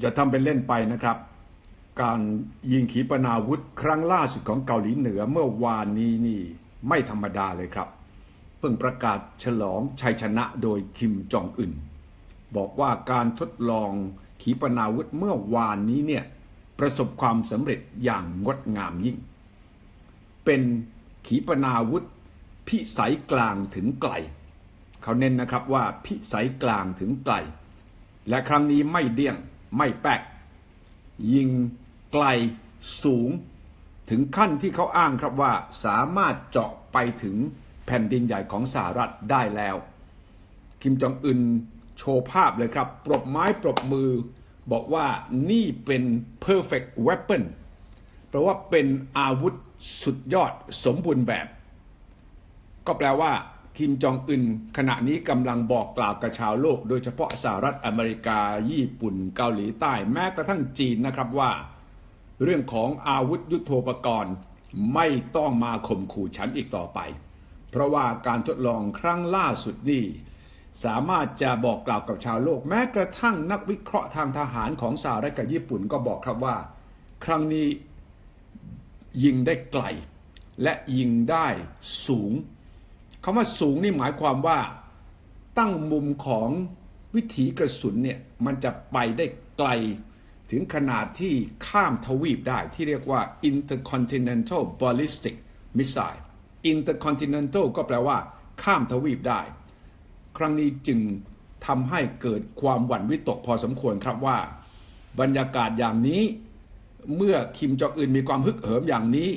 อย่าทำเป็นเล่นไปนะครับ การยิงขีปนาวุธครั้งล่าสุดของเกาหลีเหนือเมื่อวานนี้นี่ไม่ธรรมดาเลยครับ เพิ่งประกาศฉลองชัยชนะโดยคิมจองอึนบอกว่าการทดลองขีปนาวุธเมื่อวานนี้เนี่ยประสบความสำเร็จอย่างงดงามยิ่ง เป็นขีปนาวุธพิสัยกลางถึงไกล เขาเน้นนะครับว่าพิสัยกลางถึงไกล และครั้งนี้ไม่เดี่ยง ไม่แป๊ก ยิงไกลสูง ถึงขั้นที่เขาอ้างครับว่าสามารถเจาะไปถึงแผ่นดินใหญ่ของสหรัฐได้แล้ว คิมจองอึนโชว์ภาพเลยครับ ปรบไม้ปรบมือ บอกว่านี่เป็น perfect weapon แปลว่าเป็นอาวุธสุดยอดสมบูรณ์แบบ ก็แปลว่า คิมจองอึนขณะนี้กำลังบอกกล่าวกับชาวโลก โดยเฉพาะสหรัฐอเมริกา ญี่ปุ่น เกาหลีใต้แม้กระทั่งจีนนะครับว่า เรื่องของอาวุธยุโทโธปกรณ์ ไม่ต้องมาข่มขู่ฉันอีกต่อไป เพราะว่าการทดลองครั้งล่าสุดนี่สามารถจะบอกกล่าวกับชาวโลก แม้กระทั่งนักวิเคราะห์ทางทหารของสหรัฐกับญี่ปุ่นก็บอกครับว่า ครั้งนี้ยิงได้ไกล และยิงได้สูง คำว่าสูงนี่หมายความว่าตั้งมุมของวิถีกระสุนเนี่ยมันจะไปได้ไกล ถึงขนาดที่ข้ามทวีปได้ที่เรียกว่า intercontinental ballistic missile intercontinental ก็แปลว่า ข้ามทวีปได้ ครั้งนี้จึงทำให้เกิดความหวั่นวิตกพอสมควรครับว่า บรรยากาศอย่างนี้ เมื่อคิมจองอึนมีความฮึกเหิมอย่างนี้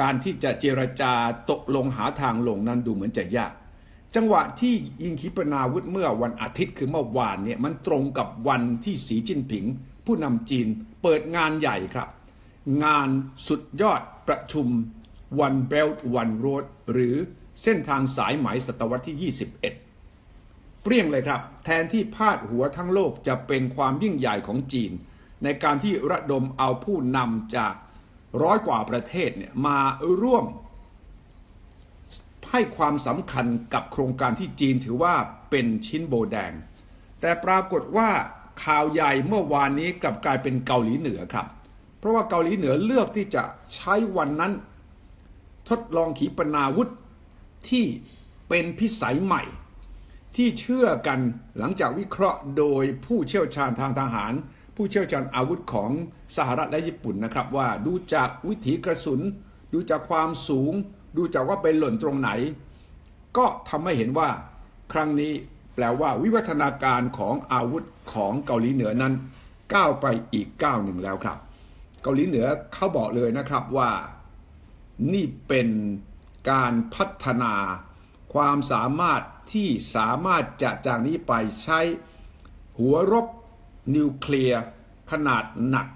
การที่จะเจรจาตกลงหาทางลงนั้นดูเหมือนจะยาก จังหวะที่ยิงขีปนาวุธเมื่อวันอาทิตย์คือเมื่อวานเนี่ยมันตรงกับวันที่สีจิ้นผิง ผู้นำจีนเปิดงานใหญ่ครับ งานสุดยอดประชุม One Belt One Road หรือเส้นทางสายไหมศตวรรษที่ 21 เปรี้ยงเลยครับ แทนที่พาดหัวทั้งโลกจะเป็นความยิ่งใหญ่ของจีน ในการที่ระดมเอาผู้นำจาก ร้อยกว่าประเทศเนี่ยมาร่วม ให้ความสำคัญกับโครงการที่จีนถือว่าเป็นชิ้นโบแดง แต่ปรากฏว่าข่าวใหญ่เมื่อวานนี้กลับกลายเป็นเกาหลีเหนือครับ เพราะว่าเกาหลีเหนือเลือกที่จะใช้วันนั้น ทดลองขีปนาวุธที่เป็นพิสัยใหม่ ที่เชื่อกันหลังจากวิเคราะห์โดยผู้เชี่ยวชาญทางทหาร ผู้เชี่ยวชาญอาวุธของสหรัฐและญี่ปุ่นนะครับว่าดูจากวิถีกระสุน ดูจากความสูง ดูจากว่าไปหล่นตรงไหน ก็ทำให้เห็นว่าครั้งนี้แปลว่าวิวัฒนาการของอาวุธของเกาหลีเหนือนั้นก้าวไปอีกก้าวหนึ่งแล้วครับ เกาหลีเหนือเขาบอกเลยนะครับว่านี่เป็นการพัฒนาความสามารถที่สามารถจะจากนี้ไปใช้หัวรบ นิวเคลียร์ขนาดหนัก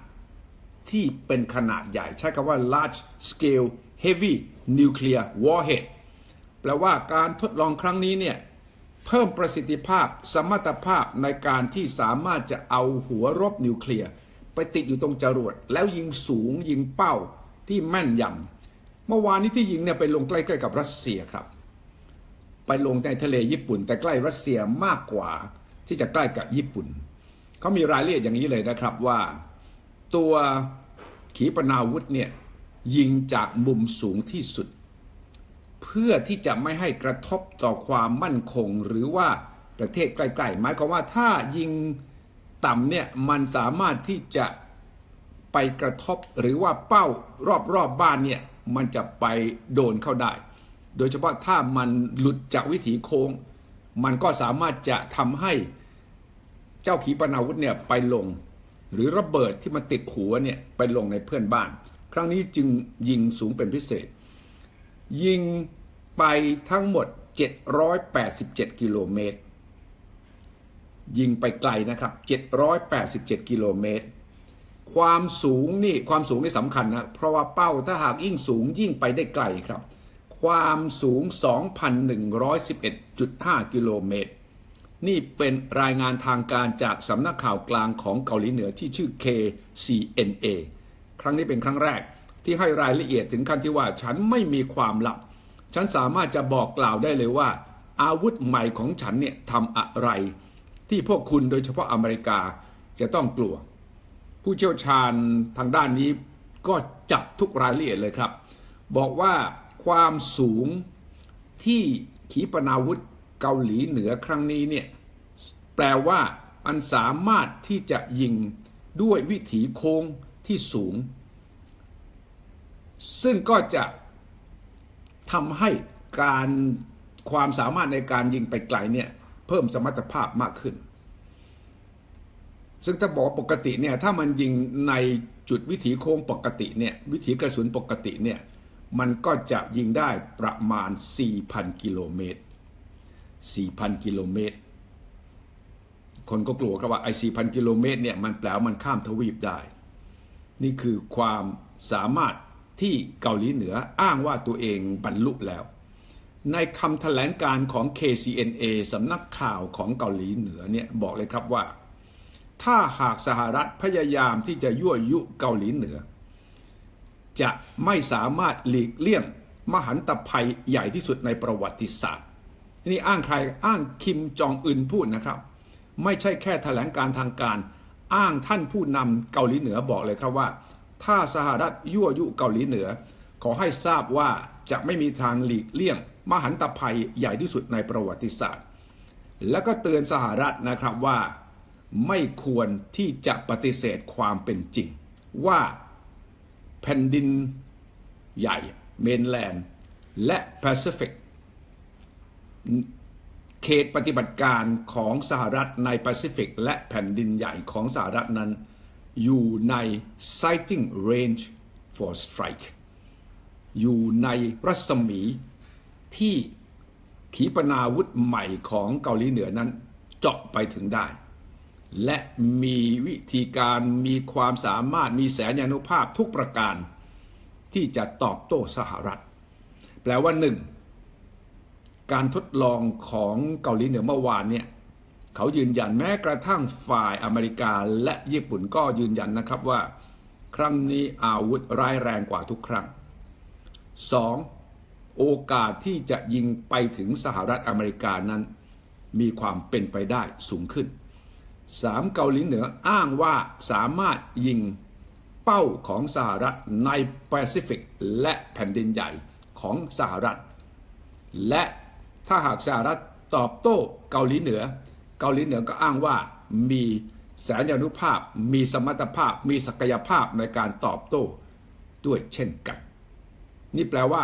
ที่เป็นขนาดใหญ่ ใช้คำว่า large scale heavy nuclear warhead แปลว่าการทดลองครั้งนี้เนี่ยเพิ่มประสิทธิภาพสมรรถภาพในการที่สามารถจะเอาหัวรบนิวเคลียร์ไปติดอยู่ตรงจรวด แล้วยิงสูงยิงเป้าที่แม่นยำเมื่อวานนี้ที่ยิงเนี่ยไปลงใกล้ๆกับรัสเซียครับ ไปลงในทะเลญี่ปุ่น แต่ใกล้รัสเซียมากกว่าที่จะใกล้กับญี่ปุ่น เขามีรายละเอียดอย่างนี้เลยนะครับว่า ตัวขีปนาวุธเนี่ยยิงจากมุมสูงที่สุด เพื่อที่จะไม่ให้กระทบต่อความมั่นคงหรือว่าประเทศใกล้ๆหมายความว่าถ้ายิงต่ำเนี่ยมันสามารถที่จะไปกระทบหรือว่าเป้ารอบๆบบ้านเนี่ยมันจะไปโดนเข้าได้ โดยเฉพาะถ้ามันหลุดจากวิถีโค้ง มันก็สามารถจะทำให้ จ้าขีปนาวุธเนี่ยไปลง หรือระเบิดที่มันติดหัวเนี่ยไปลงในเพื่อนบ้าน ครั้งนี้จึงยิงสูงเป็นพิเศษ ยิงไปทั้งหมด 787 กิโลเมตร ยิงไปไกลนะครับ 787 กิโลเมตร ความสูงนี่ความสูงนี่สำคัญนะ เพราะว่าเป้าถ้าหากยิ่งสูงยิ่งไปได้ไกลครับ ความสูง 2,111.5 กิโลเมตร นี่เป็นรายงานทางการจากสำนักข่าวกลางของเกาหลีเหนือที่ชื่อ KCNA ครั้งนี้เป็นครั้งแรกที่ให้รายละเอียดถึงขั้นที่ว่าฉันไม่มีความลับ ฉันสามารถจะบอกกล่าวได้เลยว่า อาวุธใหม่ของฉันเนี่ยทำอะไร ที่พวกคุณโดยเฉพาะอเมริกาจะต้องกลัว ผู้เชี่ยวชาญทางด้านนี้ก็จับทุกรายละเอียดเลยครับ บอกว่าความสูงที่ขีปนาวุธ เกาหลีเหนือครั้งนี้เนี่ยแปลว่ามันสามารถที่จะยิงด้วยวิถีโค้งที่สูง ซึ่งก็จะทำให้การความสามารถในการยิงไปไกลเนี่ยเพิ่มสมรรถภาพมากขึ้น ซึ่งถ้าบอกปกติเนี่ยถ้ามันยิงในจุดวิถีโค้งปกติเนี่ยวิถีกระสุนปกติเนี่ยมันก็จะยิงได้ประมาณ 4,000 กิโลเมตร 4,000 กิโลเมตร คนก็กลัวครับว่าไอ้4,000 กิโลเมตรเนี่ยมันแปลว่ามันข้ามทวีปได้ นี่คือความสามารถที่เกาหลีเหนืออ้างว่าตัวเองบรรลุแล้ว ในคำแถลงการของ KCNA สำนักข่าวของเกาหลีเหนือเนี่ยบอกเลยครับว่า ถ้าหากสหรัฐพยายามที่จะยั่วยุเกาหลีเหนือ จะไม่สามารถหลีกเลี่ยงมหันตภัยใหญ่ที่สุดในประวัติศาสตร์ นี่อ้างใครอ้างคิมจองอึนพูดนะครับ ไม่ใช่แค่แถลงการทางการ อ้างท่านผู้นำเกาหลีเหนือบอกเลยครับว่า ถ้าสหรัฐยั่วยุเกาหลีเหนือ ขอให้ทราบว่าจะไม่มีทางหลีกเลี่ยง มหันตภัยใหญ่ที่สุดในประวัติศาสตร์ แล้วก็เตือนสหรัฐนะครับว่าไม่ควรที่จะปฏิเสธความเป็นจริง ว่าแผ่นดินใหญ่เมนแลนด์และแปซิฟิก เขตปฏิบัติการของสหรัฐในแปซิฟิกและแผ่นดินใหญ่ของสหรัฐนั้น อยู่ใน sighting range for strike อยู่ในรัศมีที่ขีปนาวุธใหม่ของเกาหลีเหนือนั้นเจาะไปถึงได้ และมีวิธีการมีความสามารถมีแสนยานุภาพทุกประการ ที่จะตอบโต้สหรัฐ แปลว่าหนึ่ง การทดลองของเกาหลีเหนือเมื่อวานเนี่ยเขายืนยันแม้กระทั่งฝ่ายอเมริกาและญี่ปุ่นก็ยืนยันนะครับว่า ครั้งนี้อาวุธร้ายแรงกว่าทุกครั้ง 2. โอกาสที่จะยิงไปถึงสหรัฐอเมริกานั้น มีความเป็นไปได้สูงขึ้น 3. เกาหลีเหนืออ้างว่าสามารถยิงเป้าของสหรัฐในแปซิฟิกและแผ่นดินใหญ่ของสหรัฐ และ ถ้าหากสหรัฐตอบโต้เกาหลีเหนือ เกาหลีเหนือก็อ้างว่ามีแสนยานุภาพ มีสมรรถภาพ มีศักยภาพในการตอบโต้ด้วยเช่นกัน นี่แปลว่า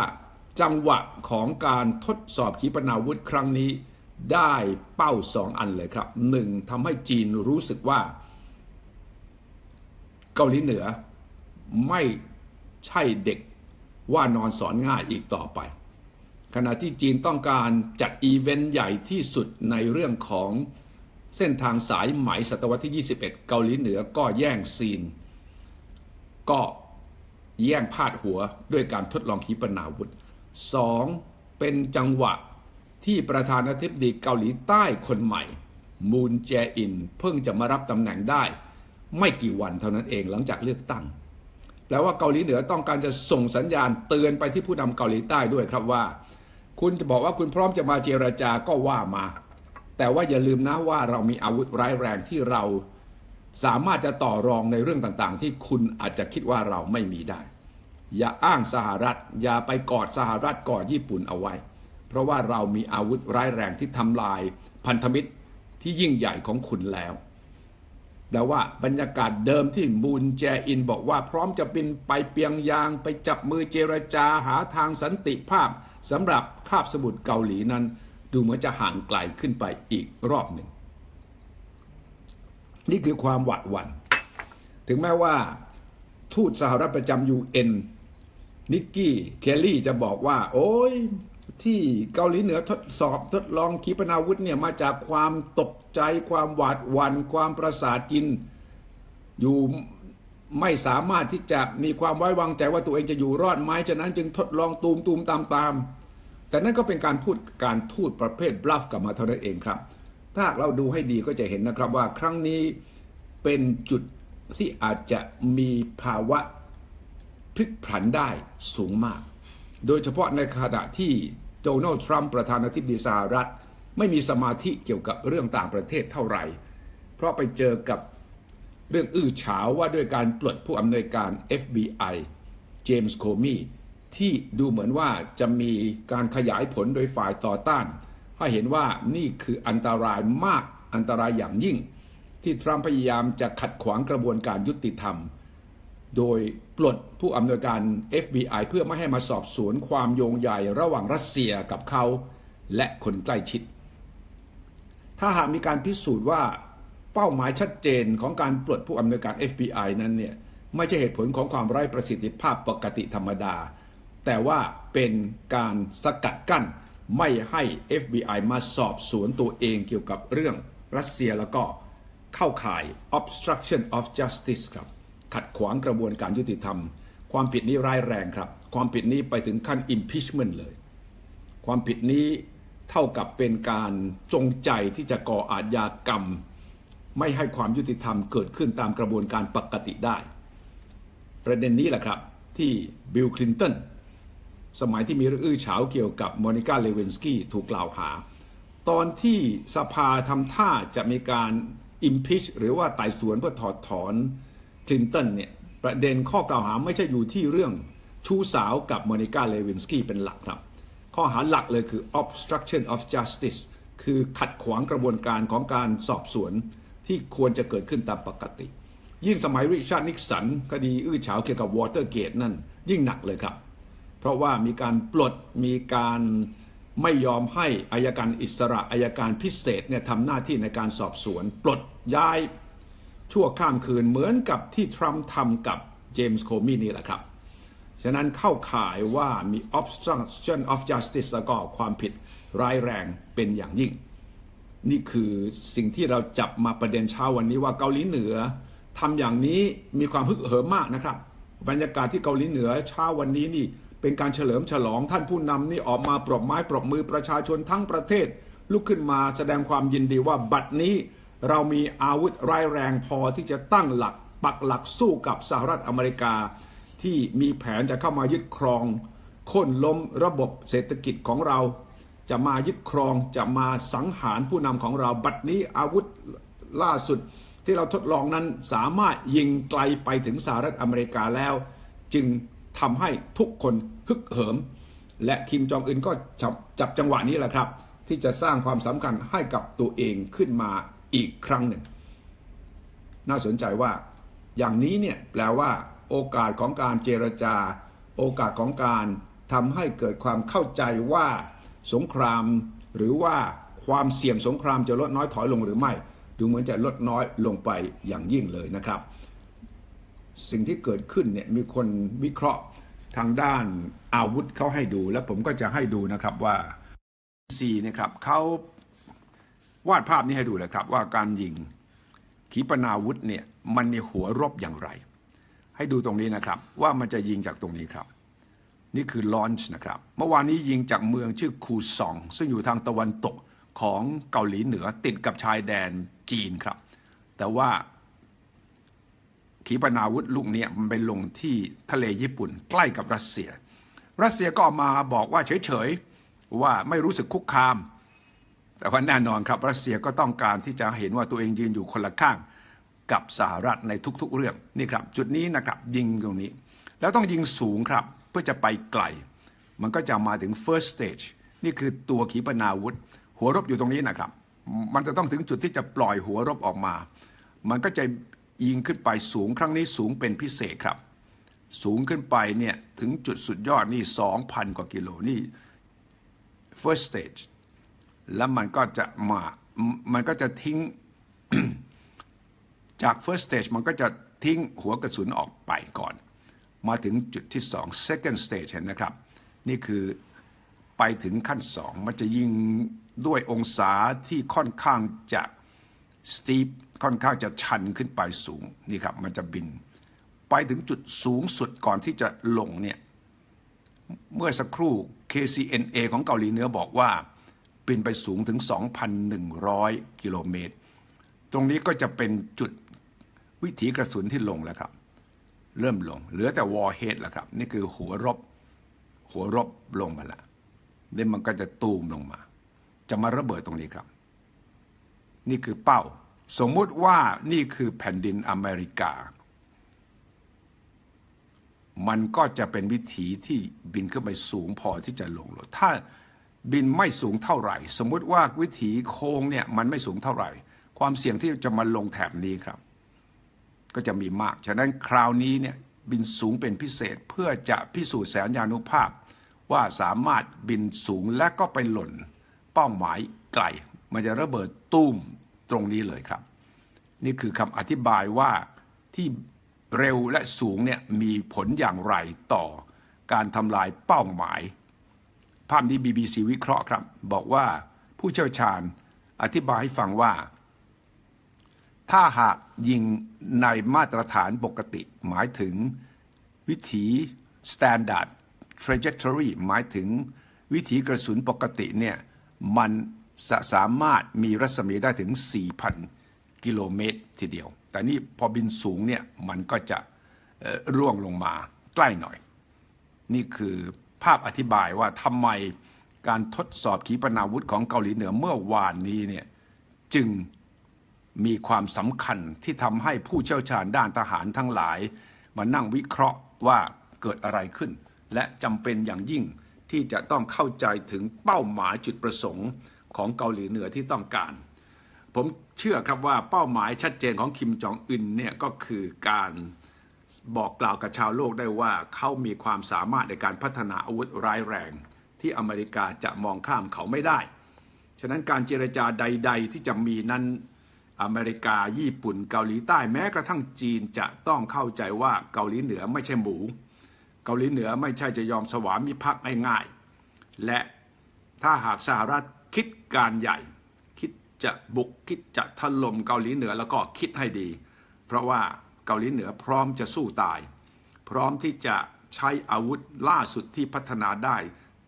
จังหวะของการทดสอบขีปนาวุธครั้งนี้ ได้เป้าสองอันเลยครับหนึ่งทำให้จีนรู้สึกว่า เกาหลีเหนือไม่ใช่เด็กว่านอนสอนง่ายอีกต่อไป ขณะที่จีนต้องการจัดอีเวนต์ใหญ่ที่สุดในเรื่องของเส้นทางสายไหมศตวรรษที่ 21 เกาหลีเหนือก็แย่งซีน ก็แย่งพาดหัวด้วยการทดลองขีปนาวุธ 2. เป็นจังหวะที่ประธานาธิบดีเกาหลีใต้คนใหม่ มูนแจอิน เพิ่งจะมารับตำแหน่งได้ ไม่กี่วันเท่านั้นเองหลังจากเลือกตั้ง แปลว่าเกาหลีเหนือต้องการจะส่งสัญญาณเตือนไปที่ผู้นำเกาหลีใต้ด้วยครับว่า คุณจะบอกว่าคุณพร้อมจะมาเจรจาก็ว่ามา แต่ว่าอย่าลืมนะว่าเรามีอาวุธร้ายแรงที่เราสามารถจะต่อรองในเรื่องต่างๆ ที่คุณอาจจะคิดว่าเราไม่มีได้ อย่าอ้างสหรัฐ อย่าไปกอดสหรัฐกอดญี่ปุ่นเอาไว้ เพราะว่าเรามีอาวุธร้ายแรงที่ทำลายพันธมิตรที่ยิ่งใหญ่ของคุณแล้ว แต่ว่าบรรยากาศเดิมที่มูนแจอินบอกว่าพร้อมจะบินไปเปียงยางไปจับมือเจรจาหาทางสันติภาพสำหรับคาบสมุทรเกาหลีนั้น ดูเหมือนจะห่างไกลขึ้นไปอีกรอบหนึ่ง นี่คือความหวาดหวัน่นถึงแม้ว่า ทูตสหรัฐประจำยูเอ็นนิกกี้ เคลลี่จะบอกว่า โอ้ย ที่เกาหลีเหนือทดสอบทดลองขีปนาวุธเนี่ยมาจากความตกใจความหวาดหวัน่นความประสาทกิน อยู่ไม่สามารถที่จะมีความไว้วางใจว่าตัวเองจะอยู่รอดไหมฉะนั้นจึงทดลองตูมตูมตามตามๆแต่นั่นก็เป็นการพูดการทูตประเภทบลัฟกลับมาเท่านั้นเองครับ ถ้าเราดูให้ดีก็จะเห็นนะครับว่าครั้งนี้เป็นจุดที่อาจจะมีภาวะพลิกผันได้สูงมาก โดยเฉพาะในขณะที่ โดนัลด์ทรัมป์ประธานาธิบดีสหรัฐ ไม่มีสมาธิเกี่ยวกับเรื่องต่างประเทศเท่าไหร่ เพราะไปเจอกับเรื่องอื้อฉาวว่าด้วยการปลดผู้อำนวยการ FBI เจมส์โคมีที่ดูเหมือนว่าจะมีการขยายผลโดยฝ่ายต่อต้าน ให้เห็นว่านี่คืออันตรายมากอันตรายอย่างยิ่ง ที่ทรัมป์พยายามจะขัดขวางกระบวนการยุติธรรม โดยปลดผู้อำนวยการ FBI เพื่อไม่ให้มาสอบสวนความโยงใยระหว่างรัสเซียกับเขาและคนใกล้ชิด ถ้าหากมีการพิสูจน์ว่าเป้าหมายชัดเจนของการปลดผู้อำนวยการ FBI นั้นเนี่ยไม่ใช่เหตุผลของความไร้ประสิทธิภาพปกติธรรมดา แต่ว่าเป็นการสกัดกั้นไม่ให้ FBI มาสอบสวนตัวเองเกี่ยวกับเรื่องรัสเซียแล้วก็เข้าข่าย obstruction of justice ครับ ขัดขวางกระบวนการยุติธรรม ความผิดนี้ร้ายแรงครับ ความผิดนี้ไปถึงขั้น impeachment เลย ความผิดนี้เท่ากับเป็นการจงใจที่จะก่ออาชญากรรม ไม่ให้ความยุติธรรมเกิดขึ้นตามกระบวนการปกติได้ ประเด็นนี้แหละครับที่บิลคลินตันสมัยที่มีเรื่องอื้อฉาวเกี่ยวกับโมนิกาเลเวนสกี้ถูกกล่าวหา ตอนที่สภาทำท่าจะมีการ impeach หรือว่าไต่สวนเพื่อถอดถอน คลินตันเนี่ยประเด็นข้อกล่าวหาไม่ใช่อยู่ที่เรื่องชู้สาวกับโมนิกาเลวินสกี้เป็นหลักครับ ข้อหาหลักเลยคือ obstruction of justice คือขัดขวางกระบวนการของการสอบสวนที่ควรจะเกิดขึ้นตามปกติ ยิ่งสมัยริชาร์ดนิกสันคดีอื้อฉาวเกี่ยวกับวอเตอร์เกตนั่นยิ่งหนักเลยครับ เพราะว่ามีการปลดมีการไม่ยอมให้อายการอิสระอายการพิเศษเนี่ยทำหน้าที่ในการสอบสวน ปลดย้าย ชั่วข้ามคืนเหมือนกับที่ทรัมป์ทำกับเจมส์โคมีนี่แหละครับ ฉะนั้นเข้าข่ายว่ามี obstruction of justice แล้วก็ความผิดร้ายแรงเป็นอย่างยิ่ง นี่คือสิ่งที่เราจับมาประเด็นเช้าวันนี้ว่าเกาหลีเหนือทำอย่างนี้มีความฮึกเหิมมากนะครับ บรรยากาศที่เกาหลีเหนือเช้าวันนี้นี่เป็นการเฉลิมฉลองท่านผู้นำนี่ออกมาปรบไม้ปรบมือประชาชนทั้งประเทศลุกขึ้นมาแสดงความยินดีว่าบัดนี้ เรามีอาวุธร้ายแรงพอที่จะตั้งหลักปักหลักสู้กับสหรัฐอเมริกา ที่มีแผนจะเข้ามายึดครองค่นล้มระบบเศรษฐกิจของเรา จะมายึดครองจะมาสังหารผู้นำของเราบัดนี้อาวุธล่าสุดที่เราทดลองนั้นสามารถยิงไกลไปถึงสหรัฐอเมริกาแล้ว จึงทำให้ทุกคนฮึกเหิม และคิมจองอึนก็จับจับจังหวะนี้แหละครับ ที่จะสร้างความสำคัญให้กับตัวเองขึ้นมา อีกครั้งหนึ่ง น่าสนใจว่าอย่างนี้เนี่ยแปลว่า โอกาสของการเจรจา โอกาสของการทำให้เกิดความเข้าใจว่าสงครามหรือว่าความเสี่ยงสงครามจะลดน้อยถอยลงหรือไม่ ดูเหมือนจะลดน้อยลงไปอย่างยิ่งเลยนะครับ สิ่งที่เกิดขึ้นเนี่ยมีคนวิเคราะห์ทางด้านอาวุธเขาให้ดู แล้วผมก็จะให้ดูนะครับว่าซีนะครับเขา วาดภาพนี้ให้ดูเลยครับ ว่าการยิงขีปนาวุธเนี่ยมันมีหัวรบอย่างไร ให้ดูตรงนี้นะครับ ว่ามันจะยิงจากตรงนี้ครับ นี่คือลอนช์นะครับ เมื่อวานนี้ยิงจากเมืองชื่อคูซอง ซึ่งอยู่ทางตะวันตกของเกาหลีเหนือติดกับชายแดนจีนครับ แต่ว่าขีปนาวุธลูกนี้มันไปลงที่ทะเลญี่ปุ่นใกล้กับรัสเซีย รัสเซียก็ออกมาบอกว่าเฉยๆว่าไม่รู้สึกคุกคาม แต่ว่าแน่นอนครับรัสเซียก็ต้องการที่จะเห็นว่าตัวเองยืนอยู่คนละข้างกับสหรัฐในทุกๆเรื่องนี่ครับ จุดนี้นะครับยิงตรงนี้ แล้วต้องยิงสูงครับเพื่อจะไปไกล มันก็จะมาถึง first stage นี่คือตัวขีปนาวุธ หัวรบอยู่ตรงนี้นะครับ มันจะต้องถึงจุดที่จะปล่อยหัวรบออกมา มันก็จะยิงขึ้นไปสูงครั้งนี้สูงเป็นพิเศษครับ สูงขึ้นไปเนี่ยถึงจุดสุดยอดนี่ 2,000 กว่ากิโลนี่ first stage แล้วมันก็จะมามันก็จะทิ้งจาก first stage มันก็จะทิ้งหัวกระสุนออกไปก่อน มาถึงจุดที่ 2 second stage เห็นนะครับ นี่คือไปถึงขั้น 2 มันจะยิงด้วยองศาที่ค่อนข้างจะ steep ค่อนข้างจะชันขึ้นไปสูงนี่ครับมันจะบิน ไปถึงจุดสูงสุดก่อนที่จะลงเนี่ย เมื่อสักครู่ KCNA ของเกาหลีเหนือบอกว่า บินไปสูงถึง 2,100 กิโลเมตร ตรงนี้ก็จะเป็นจุดวิถีกระสุนที่ลงแล้วครับ เริ่มลง เหลือแต่วอร์เฮดแล้วครับ นี่คือหัวรบ หัวรบลงมาแล้วนี่มันก็จะตูมลงมา จะมาระเบิดตรงนี้ครับ นี่คือเป้า สมมุติว่านี่คือแผ่นดินอเมริกา มันก็จะเป็นวิถีที่บินขึ้นไปสูงพอที่จะลงรถถ้า บินไม่สูงเท่าไหร่ สมมุติว่าวิถีโค้งเนี่ยมันไม่สูงเท่าไหร่ ความเสี่ยงที่จะมาลงแถบนี้ครับ ก็จะมีมาก ฉะนั้นคราวนี้เนี่ยบินสูงเป็นพิเศษเพื่อจะพิสูจน์แสนยานุภาพ ว่าสามารถบินสูงและก็ไปหล่น เป้าหมายไกล มันจะระเบิดตุ้มตรงนี้เลยครับ นี่คือคำอธิบายว่าที่เร็วและสูงเนี่ยมีผลอย่างไรต่อการทำลายเป้าหมาย ภาพนี้ BBC วิเคราะห์ครับ บอกว่าผู้เชี่ยวชาญอธิบายให้ฟังว่า ถ้าหากยิงในมาตรฐานปกติ หมายถึงวิถี standard trajectory หมายถึงวิถีกระสุนปกติเนี่ยมันสสามารถมีรัศมีได้ถึง 4,000 กิโลเมตรทีเดียว แต่นี่พอบินสูงเนี่ยมันก็จะร่วงลงมาใกล้หน่อย นี่คือ ภาพอธิบายว่าทำไมการทดสอบขีปนาวุธของเกาหลีเหนือเมื่อวานนี้เนี่ยจึงมีความสำคัญที่ทำให้ผู้เชี่ยวชาญด้านทหารทั้งหลาย มานั่งวิเคราะห์ว่าเกิดอะไรขึ้น และจำเป็นอย่างยิ่งที่จะต้องเข้าใจถึงเป้าหมายจุดประสงค์ของเกาหลีเหนือที่ต้องการ ผมเชื่อครับว่าเป้าหมายชัดเจนของคิมจองอึนเนี่ยก็คือการ บอกกล่าวกับชาวโลกได้ว่าเขามีความสามารถในการพัฒนาอาวุธร้ายแรง ที่อเมริกาจะมองข้ามเขาไม่ได้ ฉะนั้นการเจรจาใด ๆ ที่จะมีนั้นอเมริกาญี่ปุ่นเกาหลีใต้แม้กระทั่งจีนจะต้องเข้าใจว่าเกาหลีเหนือไม่ใช่หมู เกาหลีเหนือไม่ใช่จะยอมสวามิภักดิ์ง่ายๆและถ้าหากสหรัฐคิดการใหญ่ คิดจะบุกคิดจะถล่มเกาหลีเหนือแล้วก็คิดให้ดี เพราะว่า เกาหลีเหนือพร้อมจะสู้ตาย พร้อมที่จะใช้อาวุธล่าสุดที่พัฒนาได้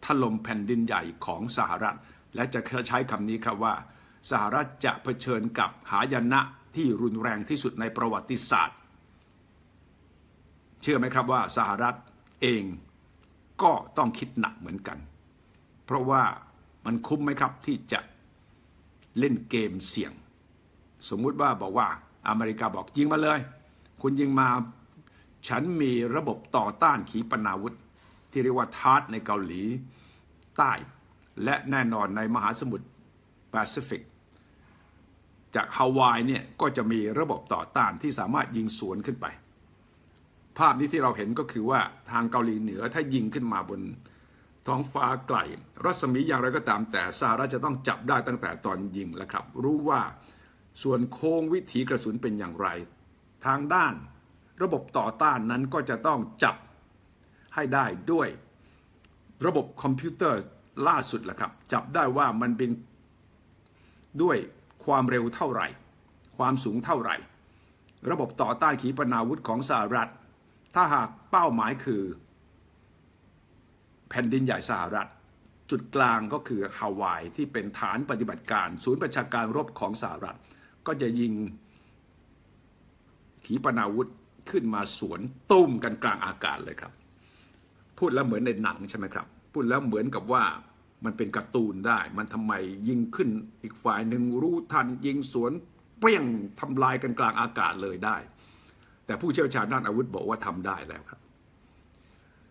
ถล่มแผ่นดินใหญ่ของสหรัฐ และจะใช้คำนี้ครับว่า สหรัฐจะเผชิญกับหายนะที่รุนแรงที่สุดในประวัติศาสตร์ เชื่อไหมครับว่าสหรัฐเองก็ต้องคิดหนักเหมือนกัน เพราะว่ามันคุ้มไหมครับที่จะเล่นเกมเสี่ยง สมมุติว่าบอกว่าอเมริกาบอกยิงมาเลย คุณยิงมาฉันมีระบบต่อต้านขีปนาวุธ ที่เรียกว่าทาร์ตในเกาหลีใต้ และแน่นอนในมหาสมุทรแปซิฟิก จากฮาวายเนี่ยก็จะมีระบบต่อต้านที่สามารถยิงสวนขึ้นไป ภาพนี้ที่เราเห็นก็คือว่าทางเกาหลีเหนือถ้ายิงขึ้นมาบนท้องฟ้าไกล รัศมีอย่างไรก็ตามแต่สหรัฐจะต้องจับได้ตั้งแต่ตอนยิงแล้วครับ รู้ว่าส่วนโค้งวิถีกระสุนเป็นอย่างไร ทางด้านระบบต่อต้านนั้นก็จะต้องจับให้ได้ด้วยระบบคอมพิวเตอร์ล่าสุดแหละครับ จับได้ว่ามันเป็นด้วยความเร็วเท่าไหร่ ความสูงเท่าไหร่ ระบบต่อต้านขีปนาวุธของสหรัฐ ถ้าหากเป้าหมายคือ แผ่นดินใหญ่สหรัฐ จุดกลางก็คือฮาวายที่เป็นฐานปฏิบัติการ ศูนย์ประชาการรบของสหรัฐ ก็จะยิง ขีปนาวุธขึ้นมาสวนตุ้มกันกลางอากาศเลยครับ พูดแล้วเหมือนในหนังใช่ไหมครับ พูดแล้วเหมือนกับว่ามันเป็นการ์ตูนได้ มันทำไมยิงขึ้นอีกฝ่ายหนึ่งรู้ทันยิงสวนเปรี้ยงทำลายกันกลางอากาศเลยได้ แต่ผู้เชี่ยวชาญด้านอาวุธบอกว่าทำได้แล้วครับ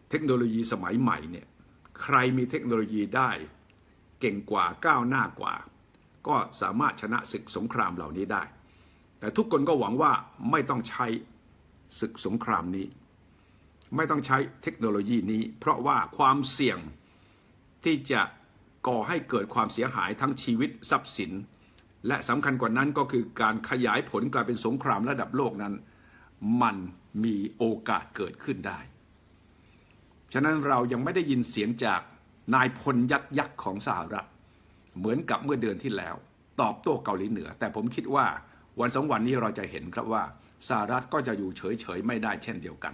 เทคโนโลยีสมัยใหม่เนี่ยใครมีเทคโนโลยีได้ เก่งกว่าก้าวหน้ากว่า ก็สามารถชนะศึกสงครามเหล่านี้ได้ แต่ทุกคนก็หวังว่าไม่ต้องใช้ศึกสงครามนี้ ไม่ต้องใช้เทคโนโลยีนี้ เพราะว่าความเสี่ยงที่จะก่อให้เกิดความเสียหายทั้งชีวิตทรัพย์สิน และสำคัญกว่านั้นก็คือการขยายผลกลายเป็นสงครามระดับโลกนั้น มันมีโอกาสเกิดขึ้นได้ ฉะนั้นเรายังไม่ได้ยินเสียงจากนายพลยักษ์ยักษ์ของสหรัฐ เหมือนกับเมื่อเดือนที่แล้ว ตอบโต้เกาหลีเหนือ แต่ผมคิดว่า วันสองวันนี้เราจะเห็นครับว่าสหรัฐก็จะอยู่เฉยๆไม่ได้เช่นเดียวกัน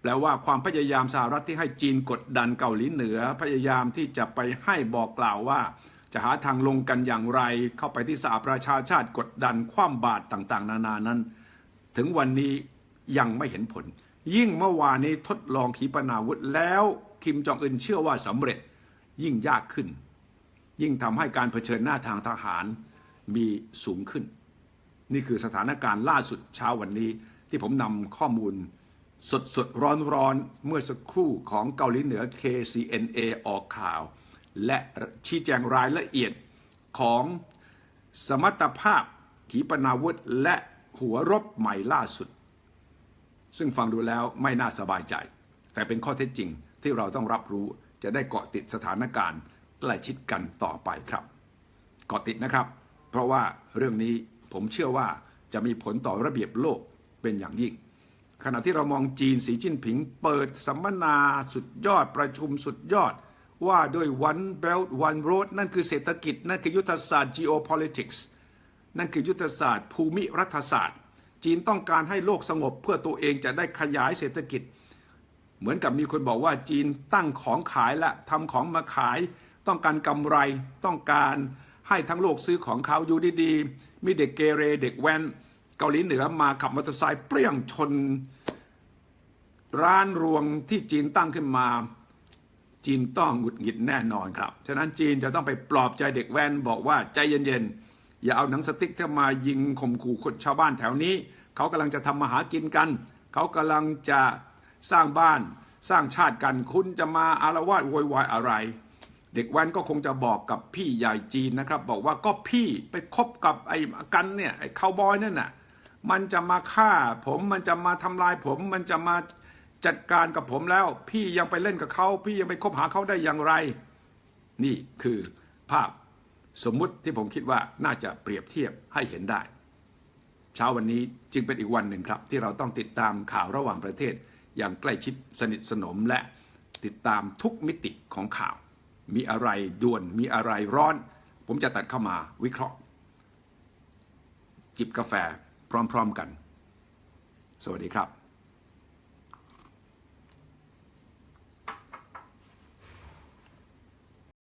แปลว่าความพยายามสหรัฐที่ให้จีนกดดันเกาหลีเหนือ พยายามที่จะไปให้บอกกล่าวว่า จะหาทางลงกันอย่างไร เข้าไปที่สหประชาชาติกดดันคว่ำบาตรต่างๆ นานานั้น ถึงวันนี้ยังไม่เห็นผล ยิ่งเมื่อวานนี้ทดลองขีปนาวุธแล้วคิมจองอึนเชื่อว่าสำเร็จยิ่งยากขึ้น ยิ่งทำให้การเผชิญหน้าทางทหารมีสูงขึ้น นี่คือสถานการณ์ล่าสุดเช้าวันนี้ที่ผมนำข้อมูลสดสดร้อนร้อนเมื่อสักครู่ของเกาหลีเหนือ KCNA ออกข่าว และชี้แจงรายละเอียดของสมรรถภาพขีปนาวุธและหัวรบใหม่ล่าสุด ซึ่งฟังดูแล้วไม่น่าสบายใจ แต่เป็นข้อเท็จจริงที่เราต้องรับรู้จะได้เกาะติดสถานการณ์ใกล้ชิดกันต่อไปครับ เกาะติดนะครับ เพราะว่าเรื่องนี้ ผมเชื่อว่าจะมีผลต่อระเบียบโลกเป็นอย่างยิ่ง ขณะที่เรามองจีนสีจิ้นผิง เปิดสัมมนาสุดยอดประชุมสุดยอด ว่าด้วย one belt one road นั่นคือเศรษฐกิจ นั่นคือยุทธศาสตร์ geopolitics นั่นคือยุทธศาสตร์ ภูมิรัฐศาสตร์ จีนต้องการให้โลกสงบเพื่อตัวเองจะได้ขยายเศรษฐกิจ เหมือนกับมีคนบอกว่าจีนตั้งของขายและทำของมาขาย ต้องการกำไรต้องการให้ทั้งโลกซื้อของเขาอยู่ดีๆ มีเด็กเกเรเด็กแว้นเกาหลีเหนือมาขับมอเตอร์ไซค์เปรี้ยงชน ร้านรวงที่จีนตั้งขึ้นมา จีนต้องหงุดหงิดแน่นอนครับ ฉะนั้นจีนจะต้องไปปลอบใจเด็กแว้นบอกว่าใจเย็นๆ อย่าเอาหนังสติ๊กที่มายิงข่มขู่คนชาวบ้านแถวนี้ เขากำลังจะทำมาหากินกัน เขากำลังจะสร้างบ้านสร้างชาติกันคุณจะมาอารวาสโวยวายอะไร เด็กแว้นก็คงจะบอกกับพี่ใหญ่จีนนะครับ บอกว่าก็พี่ไปคบกับไอ้กันเนี่ยไอ้คาวบอยนั่นน่ะมันจะมาฆ่าผมมันจะมาทำลายผม มันจะมาจัดการกับผมแล้ว พี่ยังไปเล่นกับเขาพี่ยังไปคบหาเขาได้อย่างไร นี่คือภาพสมมุติที่ผมคิดว่าน่าจะเปรียบเทียบให้เห็นได้ เช้าวันนี้จึงเป็นอีกวันหนึ่งครับ ที่เราต้องติดตามข่าวระหว่างประเทศ อย่างใกล้ชิดสนิทสนมและติดตามทุกมิติของข่าว มีอะไรด่วนมีอะไรร้อน ผมจะตัดเข้ามาวิเคราะห์ จิบกาแฟพร้อม ๆกัน สวัสดีครับ